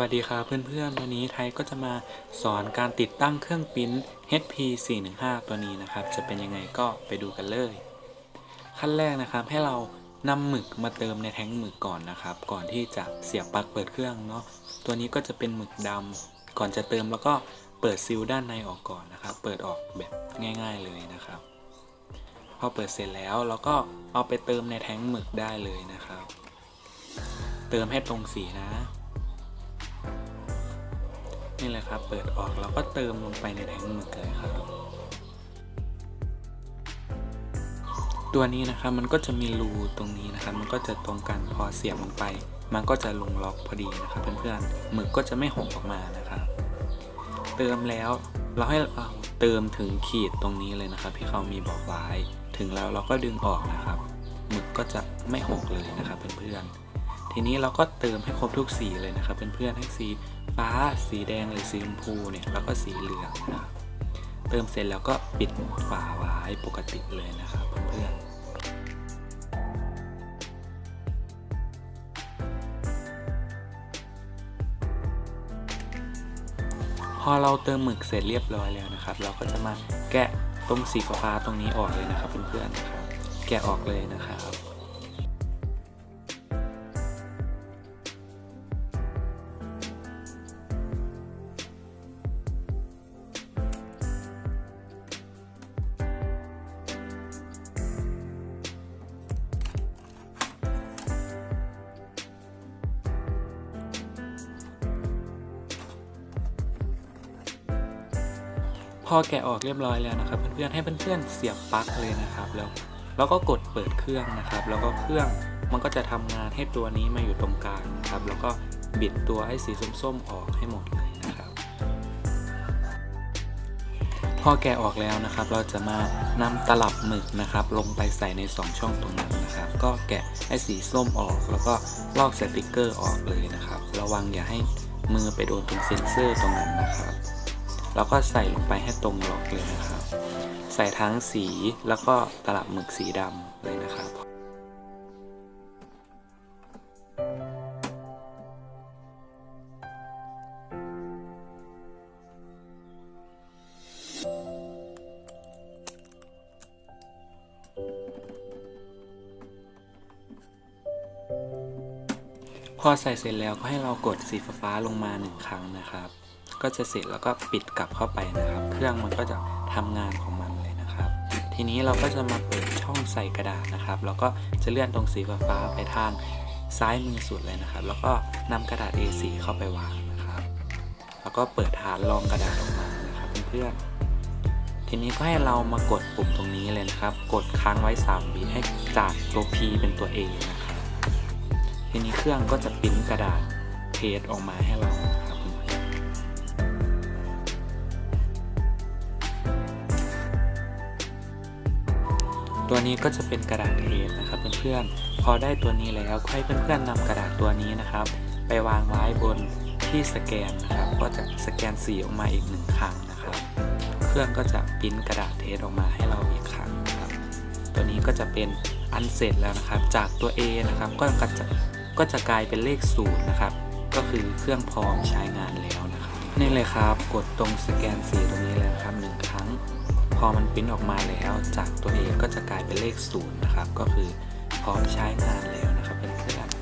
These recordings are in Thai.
วัสดีครับเพื่อนๆ วันนี้ไทยก็จะมาสอนการติดตั้งเครื่องปริ้น HP 415ตัวนี้นะครับ จะเป็นยังไงก็ไปดูกันเลย ขั้นแรกนะครับให้เรานำหมึกมาเติมในแท้งหมึกก่อนนะครับ ก่อนที่จะเสียบปลั๊กเปิดเครื่องเนาะตัวนี้ก็จะเป็นหมึกดำก่อนจะเติมแล้วก็เปิดซิลด้านในออกก่อนนะครับ เปิดออกแบบง่าย ๆเลยนะครับ พอเปิดเสร็จแล้วเราก็เอาไปเติมในแท้งหมึกได้เลยนะครับ เติมให้ตรงสีนะ นี่เลยครับ เปิดออกเราก็เติมลงไปในแทงหมึกเลยครับ ตัวนี้นะครับมันก็จะมีรูตรงนี้นะครับ มันก็จะตรงกันพอเสียบลงไป มันก็จะลงล็อกพอดีนะครับเพื่อนๆหมึกก็จะไม่หกออกมานะครับ เติมแล้วเราให้เราเติมถึงขีดตรงนี้เลยนะครับ ที่เขามีบอกไว้ถึงแล้วเราก็ดึงออกนะครับหมึกก็จะไม่หกเลยนะครับเพื่อนๆทีนี้เราก็เติมให้ครบทุกสีเลยนะครับเพื่อนๆให้สี ฟ้า สีแดงหรือสีชมพูเนี่ยแล้วก็สีเหลืองนะครับเติมเสร็จแล้วก็ปิดฝาไว้ปกติเลยนะครับเพื่อนๆพอเราเติมหมึกเสร็จเรียบร้อยแล้วนะครับ เราก็จะมาแกะตรงสีฟ้าตรงนี้ออกเลยนะครับเพื่อนๆนะครับ แกะออกเลยนะครับ พอแกะออกเรียบร้อยแล้วนะครับ เพื่อนๆให้เพื่อนๆเสียบปลั๊กเลยนะครับ แล้วแล้วก็กดเปิดเครื่องนะครับ แล้วก็เครื่องมันก็จะทำงานให้ตัวนี้มาอยู่ตรงกลางนะครับ แล้วก็บิดตัวให้สีส้มๆออกให้หมดเลยนะครับ พอแกะออกแล้วนะครับ เราจะมานำตลับหมึกนะครับ ลงไปใส่ใน 2 ช่องตรงนั้นนะครับ ก็แกะให้สีส้มออก แล้วก็ลอกสติกเกอร์ออกเลยนะครับ ระวังอย่าให้มือไปโดนตรงเซ็นเซอร์ตรงนั้นนะครับ แล้วก็ใส่ลงไปให้ตรงล็อกเลยนะครับ ใส่ทั้งสีแล้วก็ตลับหมึกสีดำเลยนะครับ พอใส่เสร็จแล้วก็ให้เรากดสีฟ้าลงมาหนึ่งครั้งนะครับ ก็จะเสร็จแล้วก็ปิดกลับเข้าไปนะครับ เครื่องมันก็จะทำงานของมันเลยนะครับ ทีนี้เราก็จะมาเปิดช่องใส่กระดาษนะครับ แล้วก็จะเลื่อนตรงสีฟ้าไปทางซ้ายมือสุดเลยนะครับ แล้วก็นำกระดาษ A4 เข้าไปวางนะครับ แล้วก็เปิดฐานรองกระดาษออกมานะครับเพื่อนๆทีนี้ก็ให้เรามากดปุ่มตรงนี้เลยนะครับ กดค้างไว้3วิให้จากตัว P เป็นตัว A นะครับทีนี้เครื่องก็จะปิ้นกระดาษเทสออกมาให้เรา ตัวนี้ก็จะเป็นกระดาษเทสนะครับเพื่อนๆ พอได้ตัวนี้แล้วก็ให้เพื่อนๆนำกระดาษตัวนี้นะครับ ไปวางไว้บนที่สแกนนะครับ ก็จะสแกนสีออกมาอีกหนึ่งครั้งนะครับ เครื่องก็จะปริ้นกระดาษเทสออกมาให้เราอีกครั้งนะครับ ตัวนี้ก็จะเป็นอันเสร็จแล้วนะครับ จากตัว A นะครับก็จะก็จะกลายเป็นเลขศูนย์นะครับ ก็คือเครื่องพร้อมใช้งานแล้วนะครับนี่เลยครับ กดตรงสแกนสีตรงนี้เลยครับหนึ่งครั้ง พอมันปริ้นออกมาแล้วจากตัว A ก็จะกลายเป็นเลขศูนย์นะครับ ก็คือพร้อมใช้งานแล้วนะครับเพื่อนๆ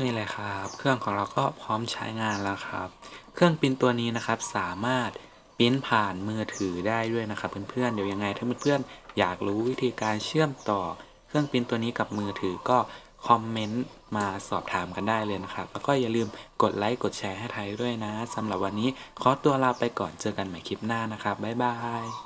นี่เลยครับ เครื่องของเราก็พร้อมใช้งานแล้วครับ เครื่องปริ้นตัวนี้นะครับสามารถปริ้นผ่านมือถือได้ด้วยนะครับเพื่อนๆ เดี๋ยวยังไงถ้าเพื่อนๆ อยากรู้วิธีการเชื่อมต่อ เครื่องปริ้นตัวนี้กับมือถือก็คอมเมนต์มาสอบถามกันได้เลยนะครับ แล้วก็อย่าลืมกดไลค์กดแชร์ให้ไทยด้วยนะสำหรับวันนี้ขอตัวลาไปก่อนเจอกันใหม่คลิปหน้านะครับ บ๊ายบาย